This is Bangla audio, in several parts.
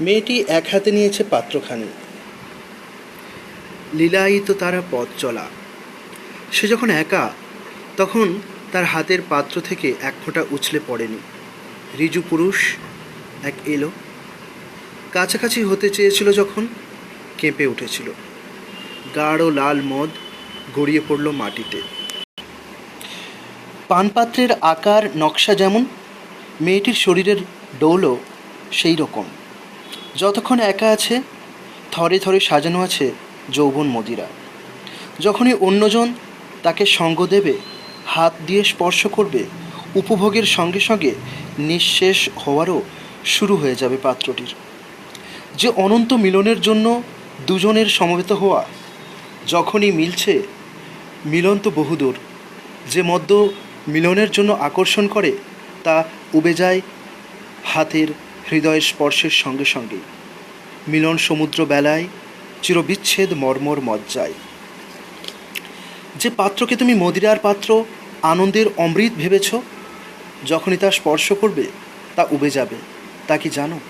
মেয়েটি এক হাতে নিয়েছে পাত্রখানি। লীলায়িত তারা পথ চলা। সে যখন একা, তখন তার হাতের পাত্র থেকে এক ফোঁটা উছলে পড়েনি। রিজু পুরুষ, এক এলো। কাছাকাছি হতে চেয়েছিল যখন, কেঁপে উঠেছিল। গাঢ় লাল মদ গড়িয়ে পড়ল মাটিতে। পানপাত্রের আকার, নকশা যেমন, মেয়েটির শরীরের ডৌলও সেই রকম যতক্ষণ একা আছে, থরে থরে সাজানো আছে যৌবন মদিরা। যখনই অন্যজন তাকে সঙ্গ দেবে, হাত দিয়ে স্পর্শ করবে, উপভোগের সঙ্গে সঙ্গে নিঃশেষ হওয়ারও শুরু হয়ে যাবে পাত্রটির। যে অনন্ত মিলনের জন্য দুজনের সমবেত হওয়া, যখনই মিলছে, মিলন তো বহুদূর। যে মদ্য মিলনের জন্য আকর্ষণ করে, তা উবে যায় হাতের হৃদয়ের স্পর্শের সঙ্গে সঙ্গেই মিলন সমুদ্র বেলায় চিরবিচ্ছেদ মর্মর মজ্জায়। যে পাত্রকে তুমি মদিরার পাত্র, আনন্দের অমৃত ভেবেছ, যখনই তা স্পর্শ করবে, তা উবে যাবে। তা কি জানো?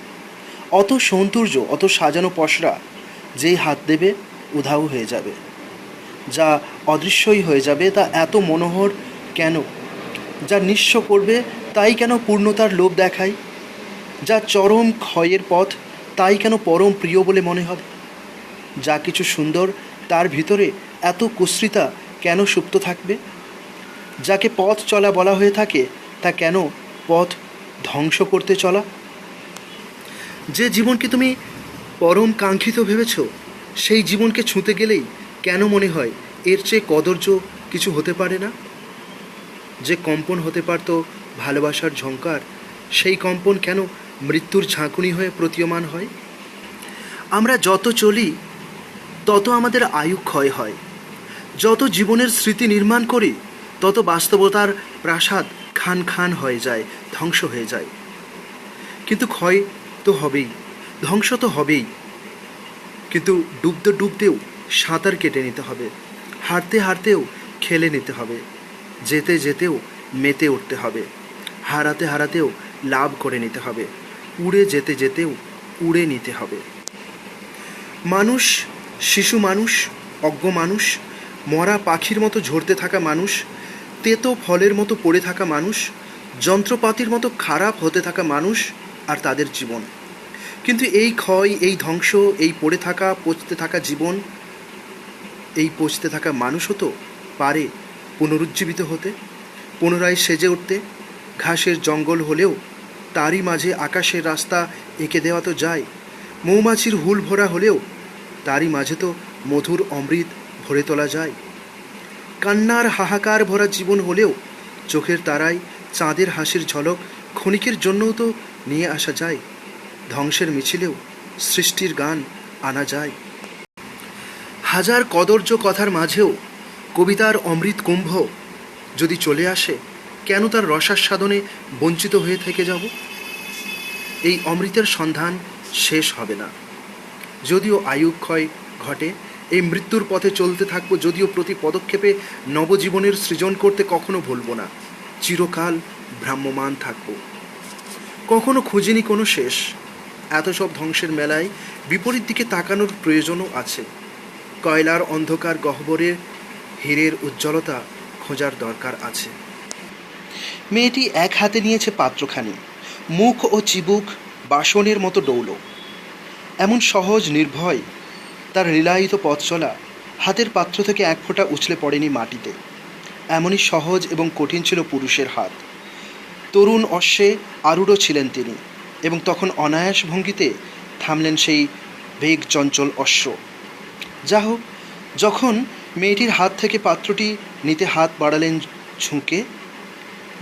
অত সৌন্দর্য, অত সাজানো পশরা যেই হাত দেবে, উধাও হয়ে যাবে। যা অদৃশ্যই হয়ে যাবে, তা এত মনোহর কেন? যা নিঃস্ব করবে, তাই কেন পূর্ণতার লোভ দেখায়? যা চরম ক্ষয়ের পথ, তাই কেন পরম প্রিয় বলে মনে হবে? যা কিছু সুন্দর, তার ভিতরে এত কুশ্রিতা কেন সুপ্ত থাকবে? যাকে পথ চলা বলা হয়ে থাকে, তা কেন পথ ধ্বংস করতে চলা? যে জীবনকে তুমি পরম কাঙ্ক্ষিত ভেবেছ, সেই জীবনকে ছুঁতে গেলেই কেন মনে হয় এর চেয়ে কদর্য কিছু হতে পারে না? যে কম্পন হতে পারত ভালোবাসার ঝঙ্কার সেই কম্পন কেন মৃত্যুর ঝাঁকুনি হয়ে প্রতীয়মান হয়। আমরা যত চলি, তত আমাদের আয়ু ক্ষয় হয়। যত জীবনের স্মৃতি নির্মাণ করি, তত বাস্তবতার প্রাসাদ খান খান হয়ে যায়, ধ্বংস হয়ে যায়। কিন্তু ক্ষয় তো হবেই, ধ্বংস তো হবেই। কিন্তু ডুবতে ডুবতেও সাঁতার কেটে নিতে হবে হারতে হারতেও খেলে নিতে হবে, যেতে যেতেও মেতে উঠতে হবে, হারাতে হারাতেও লাভ করে নিতে হবে। উড়ে যেতে যেতেও উড়ে নিতে হবে। মানুষ, শিশু মানুষ, অজ্ঞ মানুষ, মরা পাখির মতো ঝরতে থাকা মানুষ, তেতো ফলের মতো পড়ে থাকা মানুষ, যন্ত্রপাতির মতো খারাপ হতে থাকা মানুষ আর তাদের জীবন। কিন্তু এই ক্ষয়, এই ধ্বংস, এই পড়ে থাকা, পচতে থাকা জীবন, এই পচতে থাকা মানুষও তো পারে পুনরুজ্জীবিত হতে, পুনরায় সেজে উঠতে, ঘাসের জঙ্গল হলেও তারই মাঝে আকাশের রাস্তা এঁকে দেওয়া তো যায়। মৌমাছির হুল ভরা হলেও তারই মাঝে তো মধুর অমৃত ভরে তোলা যায়। কান্নার হাহাকার ভরা জীবন হলেও চোখের তারায় চাঁদের হাসির ঝলক ক্ষণিকের জন্যও তো নিয়ে আসা যায়। ধ্বংসের মিছিলেও সৃষ্টির গান আনা যায়। হাজার কদর্য কথার মাঝেও কবিতার অমৃত কুম্ভ যদি চলে আসে কেন তার রসাস্বাদনে বঞ্চিত হয়ে থেকে যাব? এই অমৃতের সন্ধান শেষ হবে না। যদিও আয়ুক্ষয় ঘটে, এই মৃত্যুর পথে চলতে থাকব যদিও প্রতি পদক্ষেপে নবজীবনের সৃজন করতে কখনো ভুলবো না। চিরকাল ভ্রাম্যমান থাকব। কখনো খুঁজিনি কোনো শেষ। এত সব ধ্বংসের মেলায় বিপরীত দিকে তাকানোর প্রয়োজনও আছে। কয়লার অন্ধকার গহ্বরে হীরের উজ্জ্বলতা খোঁজার দরকার আছে। মেয়েটি এক হাতে নিয়েছে পাত্রখানি, মুখ ও চিবুক বাসনের মতো ডৌল। এমন সহজ নির্ভয় তার লীলায়িত পথ চলা হাতের পাত্র থেকে এক ফোঁটা উছলে পড়েনি মাটিতে। এমনই সহজ এবং কঠিন ছিল পুরুষের হাত। তরুণ অশ্বে আরূঢ় ছিলেন তিনি এবং তখন অনায়াস ভঙ্গিতে থামলেন সেই বেগ চঞ্চল অশ্ব। যা হোক, যখন মেয়েটির হাত থেকে পাত্রটি নিতে হাত বাড়ালেন ঝুঁকে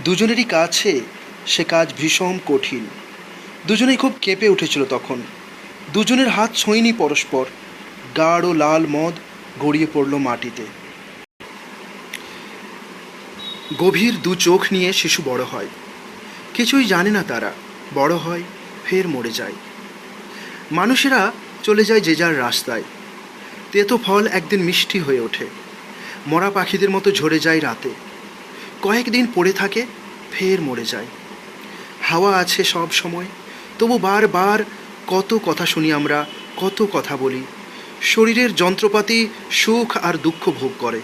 দুজনেরই কাছে সে কাজ ভীষণ কঠিন। দুজনেই খুব কেঁপে উঠেছিল তখন। দুজনের হাত ছোঁয়নি পরস্পর। গাঢ় লাল মদ গড়িয়ে পড়ল মাটিতে। গভীর দু চোখ নিয়ে শিশু বড় হয়। কিছুই জানে না তারা। বড় হয়, ফের মরে যায়। মানুষেরা চলে যায় যে যার রাস্তায়। তেতো ফল একদিন মিষ্টি হয়ে ওঠে। মরা পাখিদের মতো ঝরে যায় রাতে। কয়েকদিন পড়ে থাকে, ফের মরে যায়। হাওয়া আছে সব সময়, তবু বারবার কত কথা শুনি আমরা, কত কথা বলি। শরীরের যন্ত্রপাতি সুখ আর দুঃখ ভোগ করে।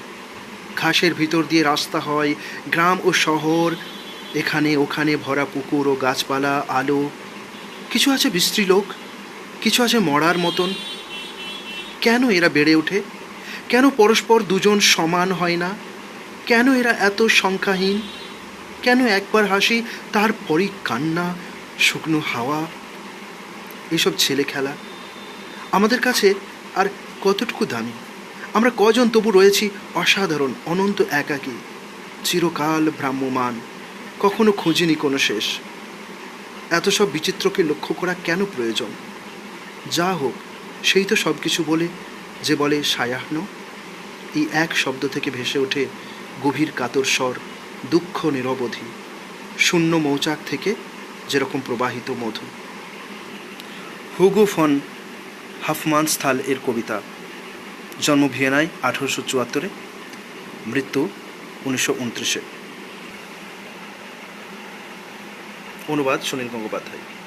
ঘাসের ভিতর দিয়ে রাস্তা হয়, গ্রাম ও শহর, এখানে ওখানে ভরা পুকুর ও গাছপালা, আলো। কিছু আছে লোক, কিছু আছে মরার মতন। কেন এরা বেড়ে ওঠে? কেন পরস্পর দুজন সমান হয় না? কেন এরা এত সংখ্যাহীন কেন একবার হাসি, তারপরই কান্না, শুকনো হাওয়া? এসব ছেলে খেলা। আমাদের কাছে আর কতটুকু দামি? আমরা কজন তবু রয়েছি অসাধারণ, অনন্ত একাকী, চিরকাল ভ্রাম্যমান, কখনো খুঁজিনি কোনো শেষ। এত সব বিচিত্রকে লক্ষ্য করা কেন প্রয়োজন? যা হোক, সেই তো সব কিছু বলে, যে বলে সায়াহ্ন, এই এক শব্দ থেকে ভেসে ওঠে গভীর কাতর স্বর, দুঃখ নিরবধি, শূন্য মৌচাক থেকে যেরকম প্রবাহিত মধু। হুগো ফন হাফমানস্থল এর কবিতা, জন্ম ভিয়েনায় আঠারোশো চুয়াত্তরে, মৃত্যু উনিশশো উনত্রিশে। অনুবাদ সুনীল গঙ্গোপাধ্যায়।